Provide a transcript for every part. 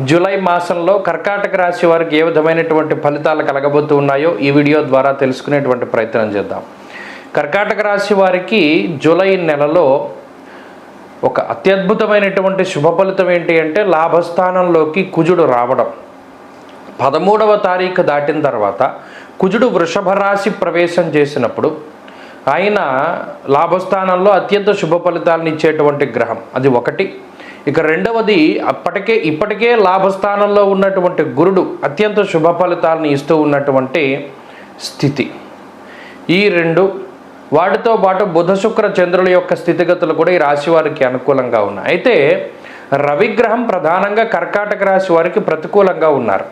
July మాసంలో కర్కాటక రాశి వారికి ఏ విధమైనటువంటి ఫలితాలు కలగబోతూ ఉన్నాయో ఈ వీడియో ద్వారా తెలుసుకునేటువంటి ప్రయత్నం చేద్దాం. కర్కాటక రాశి వారికి జూలై నెలలో ఒక అత్యద్భుతమైనటువంటి శుభ ఫలితం ఏంటి అంటే లాభస్థానంలోకి కుజుడు రావడం. పదమూడవ తారీఖు దాటిన తర్వాత కుజుడు వృషభ రాశి ప్రవేశం చేసినప్పుడు ఆయన లాభస్థానంలో అత్యంత శుభ ఫలితాలను ఇచ్చేటువంటి గ్రహం. అది ఒకటి. ఇక రెండవది అప్పటికే ఇప్పటికే లాభస్థానంలో ఉన్నటువంటి గురుడు అత్యంత శుభ ఫలితాలను ఇస్తూ ఉన్నటువంటి స్థితి. ఈ రెండు వాటితో పాటు బుధ శుక్ర చంద్రుల యొక్క స్థితిగతులు కూడా ఈ రాశి వారికి అనుకూలంగా ఉన్నాయి. అయితే రవిగ్రహం ప్రధానంగా కర్కాటక రాశి వారికి ప్రతికూలంగా ఉన్నారు.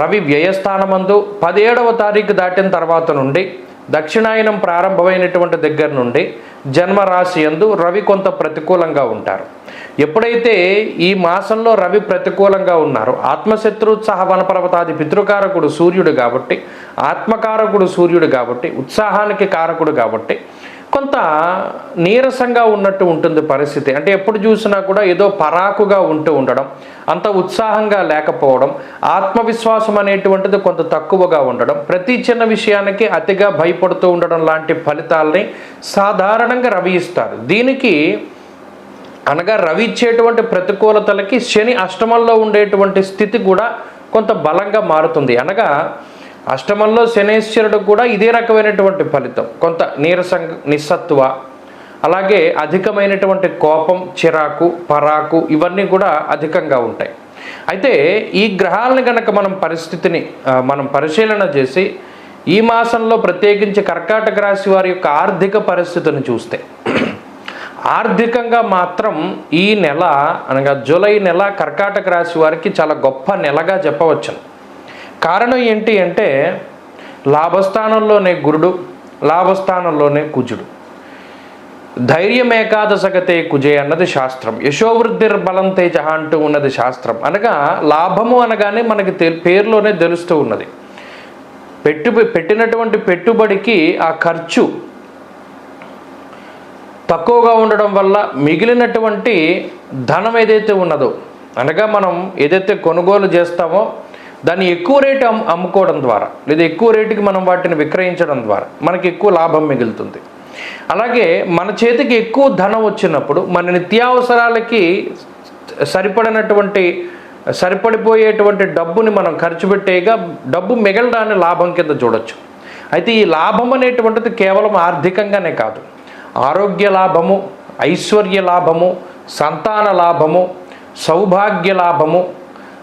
రవి వ్యయస్థానమందు పదిహేడవ తారీఖు దాటిన తర్వాత నుండి దక్షిణాయనం ప్రారంభమైనటువంటి దగ్గర నుండి జన్మరాశి యందు రవి కొంత ప్రతికూలంగా ఉంటారు. ఎప్పుడైతే ఈ మాసంలో రవి ప్రతికూలంగా ఉన్నారో ఆత్మశత్రుత్సాహ వనపర్వతాది పితృకారకుడు సూర్యుడు కాబట్టి ఆత్మకారకుడు సూర్యుడు కాబట్టి ఉత్సాహానికి కారకుడు కాబట్టి కొంత నీరసంగా ఉన్నట్టు ఉంటుంది పరిస్థితి. అంటే ఎప్పుడు చూసినా కూడా ఏదో పరాకుగా ఉంటూ ఉండడం అంత ఉత్సాహంగా లేకపోవడం ఆత్మవిశ్వాసం అనేటువంటిది కొంత తక్కువగా ఉండడం ప్రతి చిన్న విషయానికి అతిగా భయపడుతూ ఉండడం లాంటి ఫలితాలని సాధారణంగా రవి ఇస్తారు. దీనికి అనగా రవి ఇచ్చేటువంటి ప్రతికూలతలకి శని అష్టమంలో ఉండేటువంటి స్థితి కూడా కొంత బలంగా మారుతుంది. అనగా అష్టమంలో శనేశ్వరుడు కూడా ఇదే రకమైనటువంటి ఫలితం. కొంత నీరసం నిస్సత్వ అలాగే అధికమైనటువంటి కోపం చిరాకు పరాకు ఇవన్నీ కూడా అధికంగా ఉంటాయి. అయితే ఈ గ్రహాలను కనుక మనం పరిస్థితిని మనం పరిశీలన చేసి ఈ మాసంలో ప్రత్యేకించి కర్కాటక రాశి వారి యొక్క ఆర్థిక పరిస్థితిని చూస్తే ఆర్థికంగా మాత్రం ఈ నెల అనగా జూలై నెల కర్కాటక రాశి వారికి చాలా గొప్ప నెలగా చెప్పవచ్చును. కారణం ఏంటి అంటే లాభస్థానంలోనే గురుడు లాభస్థానంలోనే కుజుడు. ధైర్యం ఏకాదశగతే కుజే అన్నది శాస్త్రం. యశోవృద్ధిర్ బలం తేజ అంటూ ఉన్నది శాస్త్రం. అనగా లాభము అనగానే మనకి పేరులోనే తెలుస్తూ ఉన్నది. పెట్టు పెట్టినటువంటి పెట్టుబడికి ఆ ఖర్చు తక్కువగా ఉండడం వల్ల మిగిలినటువంటి ధనం ఏదైతే ఉన్నదో అనగా మనం ఏదైతే కొనుగోలు చేస్తామో దాన్ని ఎక్కువ రేటు అమ్ముకోవడం ద్వారా లేదా ఎక్కువ రేటుకి మనం వాటిని విక్రయించడం ద్వారా మనకి ఎక్కువ లాభం మిగులుతుంది. అలాగే మన చేతికి ఎక్కువ ధనం వచ్చినప్పుడు మన నిత్యావసరాలకి సరిపడినటువంటి సరిపడిపోయేటువంటి డబ్బుని మనం ఖర్చు పెట్టేగా డబ్బు మిగలడాన్ని లాభం కింద చూడొచ్చు. అయితే ఈ లాభం అనేటువంటిది కేవలం ఆర్థికంగానే కాదు. ఆరోగ్య లాభము ఐశ్వర్య లాభము సంతాన లాభము సౌభాగ్య లాభము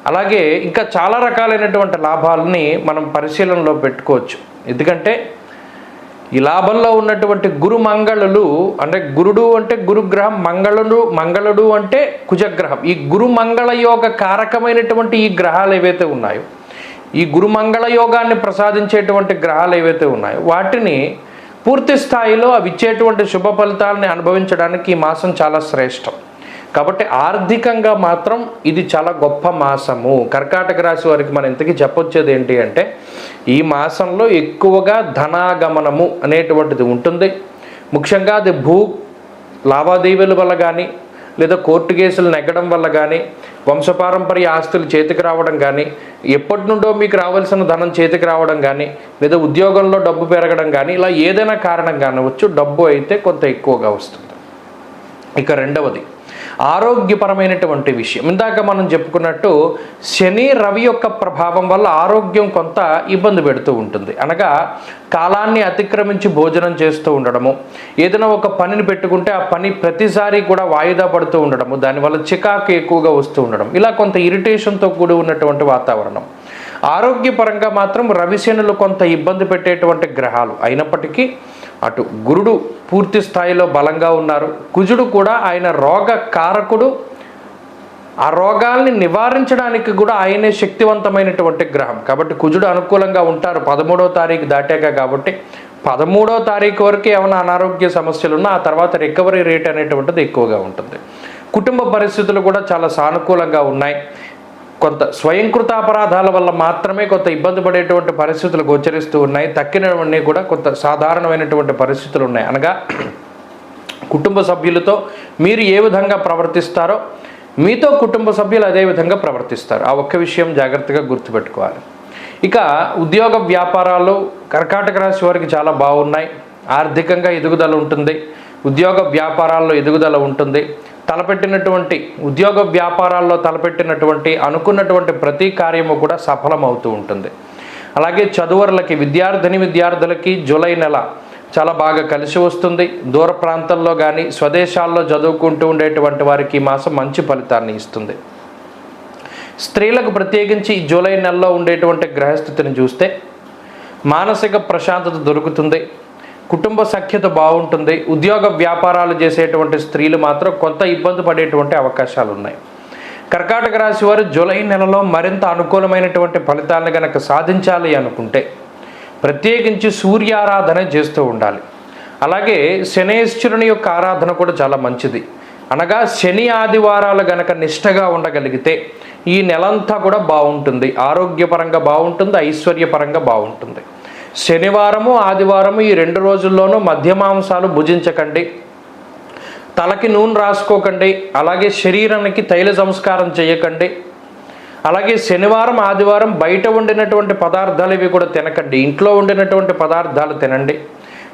అలాగే ఇంకా చాలా రకాలైనటువంటి లాభాలని మనం పరిశీలనలో పెట్టుకోవచ్చు. ఎందుకంటే ఈ లాభంలో ఉన్నటువంటి గురు మంగళులు అంటే గురుడు అంటే గురుగ్రహం మంగళుడు మంగళుడు అంటే కుజగ్రహం. ఈ గురు మంగళ యోగ కారకమైనటువంటి ఈ గ్రహాలు ఏవైతే ఉన్నాయో ఈ గురు మంగళ యోగాన్ని ప్రసాదించేటువంటి గ్రహాలు ఏవైతే ఉన్నాయో వాటిని పూర్తి స్థాయిలో అవి ఇచ్చేటువంటి శుభ ఫలితాలని అనుభవించడానికి ఈ మాసం చాలా శ్రేష్టం. కాబట్టి ఆర్థికంగా మాత్రం ఇది చాలా గొప్ప మాసము. కర్కాటక రాశి వారికి మనం ఇంతకీ చెప్పొచ్చేది ఏంటి అంటే ఈ మాసంలో ఎక్కువగా ధనాగమనము అనేటువంటిది ఉంటుంది. ముఖ్యంగా అది భూ లావాదేవీల వల్ల కానీ లేదా కోర్టు కేసులు నెగ్గడం వల్ల కానీ వంశపారంపర్య ఆస్తులు చేతికి రావడం కానీ ఎప్పటి నుండో మీకు రావాల్సిన ధనం చేతికి రావడం కానీ లేదా ఉద్యోగంలో డబ్బు పెరగడం కానీ ఇలా ఏదైనా కారణం కానవచ్చు డబ్బు అయితే కొంత ఎక్కువగా వస్తుంది. ఇక రెండవది ఆరోగ్యపరమైనటువంటి విషయం. ఇందాక మనం చెప్పుకున్నట్టు శని రవి యొక్క ప్రభావం వల్ల ఆరోగ్యం కొంత ఇబ్బంది పెడుతూ ఉంటుంది. అనగా కాలాన్ని అతిక్రమించి భోజనం చేస్తూ ఉండడము ఏదైనా ఒక పనిని పెట్టుకుంటే ఆ పని ప్రతిసారి కూడా వాయిదా పడుతూ ఉండడము దానివల్ల చికాకు ఎక్కువగా వస్తూ ఉండడం ఇలా కొంత ఇరిటేషన్తో కూడి ఉన్నటువంటి వాతావరణం. ఆరోగ్యపరంగా మాత్రం రవిశనులు కొంత ఇబ్బంది పెట్టేటువంటి గ్రహాలు అయినప్పటికీ అటు గురుడు పూర్తి స్థాయిలో బలంగా ఉన్నారు. కుజుడు కూడా ఆయన రోగ కారకుడు. ఆ రోగాల్ని నివారించడానికి కూడా ఆయనే శక్తివంతమైనటువంటి గ్రహం. కాబట్టి కుజుడు అనుకూలంగా ఉంటారు. పదమూడవ తారీఖు దాటాక కాబట్టి పదమూడవ తారీఖు వరకు ఏమైనా అనారోగ్య సమస్యలు ఉన్నా ఆ తర్వాత రికవరీ రేట్ అనేటువంటిది ఎక్కువగా ఉంటుంది. కుటుంబ పరిస్థితులు కూడా చాలా సానుకూలంగా ఉన్నాయి. కొంత స్వయంకృత అపరాధాల వల్ల మాత్రమే కొంత ఇబ్బంది పడేటువంటి పరిస్థితులు గోచరిస్తూ ఉన్నాయి. తక్కినవన్నీ కూడా కొంత సాధారణమైనటువంటి పరిస్థితులు ఉన్నాయి. అనగా కుటుంబ సభ్యులతో మీరు ఏ విధంగా ప్రవర్తిస్తారో మీతో కుటుంబ సభ్యులు అదే విధంగా ప్రవర్తిస్తారు. ఆ ఒక్క విషయం జాగ్రత్తగా గుర్తుపెట్టుకోవాలి. ఇక ఉద్యోగ వ్యాపారాలు కర్కాటక రాశి వారికి చాలా బాగున్నాయి. ఆర్థికంగా ఎదుగుదల ఉంటుంది. ఉద్యోగ వ్యాపారాల్లో ఎదుగుదల ఉంటుంది. తలపెట్టినటువంటి ఉద్యోగ వ్యాపారాల్లో తలపెట్టినటువంటి అనుకున్నటువంటి ప్రతి కార్యము కూడా సఫలమవుతూ ఉంటుంది. అలాగే చదువరులకి విద్యార్థిని విద్యార్థులకి జూలై నెల చాలా బాగా కలిసి వస్తుంది. దూర ప్రాంతాల్లో కానీ స్వదేశాల్లో చదువుకుంటూ ఉండేటువంటి వారికి ఈ మాసం మంచి ఫలితాన్ని ఇస్తుంది. స్త్రీలకు ప్రత్యేకించి జూలై నెలలో ఉండేటువంటి గ్రహస్థితిని చూస్తే మానసిక ప్రశాంతత దొరుకుతుంది. కుటుంబ సఖ్యత బాగుంటుంది. ఉద్యోగ వ్యాపారాలు చేసేటువంటి స్త్రీలు మాత్రం కొంత ఇబ్బంది పడేటువంటి అవకాశాలు ఉన్నాయి. కర్కాటక రాశి వారు జూలై నెలలో మరింత అనుకూలమైనటువంటి ఫలితాలను కనుక సాధించాలి అనుకుంటే ప్రత్యేకించి సూర్యారాధన చేస్తూ ఉండాలి. అలాగే శనేశ్వరుని యొక్క ఆరాధన కూడా చాలా మంచిది. అనగా శని ఆదివారాలు గనక నిష్టగా ఉండగలిగితే ఈ నెలంతా కూడా బాగుంటుంది. ఆరోగ్యపరంగా బాగుంటుంది ఐశ్వర్యపరంగా బాగుంటుంది. శనివారము ఆదివారము ఈ రెండు రోజుల్లోనూ మధ్యమాంసాలు భుజించకండి. తలకి నూనె రాసుకోకండి. అలాగే శరీరానికి తైల సంస్కారం చేయకండి. అలాగే శనివారం ఆదివారం బయట వండినటువంటి పదార్థాలు ఇవి కూడా తినకండి. ఇంట్లో వండినటువంటి పదార్థాలు తినండి.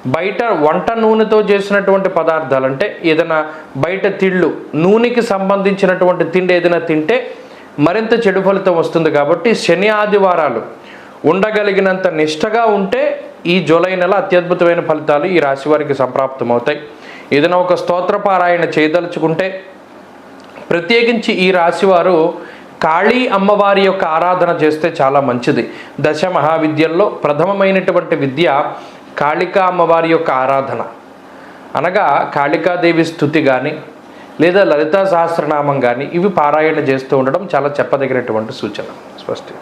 బయట వంట నూనెతో చేసినటువంటి పదార్థాలు అంటే ఏదైనా బయట తిళ్ళు నూనెకి సంబంధించినటువంటి తిండి ఏదైనా తింటే మరింత చెడు ఫలితం వస్తుంది కాబట్టి శని ఆదివారాలు ఉండగలిగినంత నిష్టగా ఉంటే ఈ జూలై నెల అత్యద్భుతమైన ఫలితాలు ఈ రాశి వారికి సంప్రాప్తమవుతాయి. ఏదైనా ఒక స్తోత్రపారాయణ చేయదలుచుకుంటే ప్రత్యేకించి ఈ రాశివారు కాళీ అమ్మవారి యొక్క ఆరాధన చేస్తే చాలా మంచిది. దశ మహావిద్యల్లో ప్రథమమైనటువంటి విద్య కాళికా అమ్మవారి యొక్క ఆరాధన. అనగా కాళికాదేవి స్థుతి కానీ లేదా లలితా సహస్రనామం కానీ ఇవి పారాయణ చేస్తూ ఉండడం చాలా చెప్పదగినటువంటి సూచన. స్పష్టం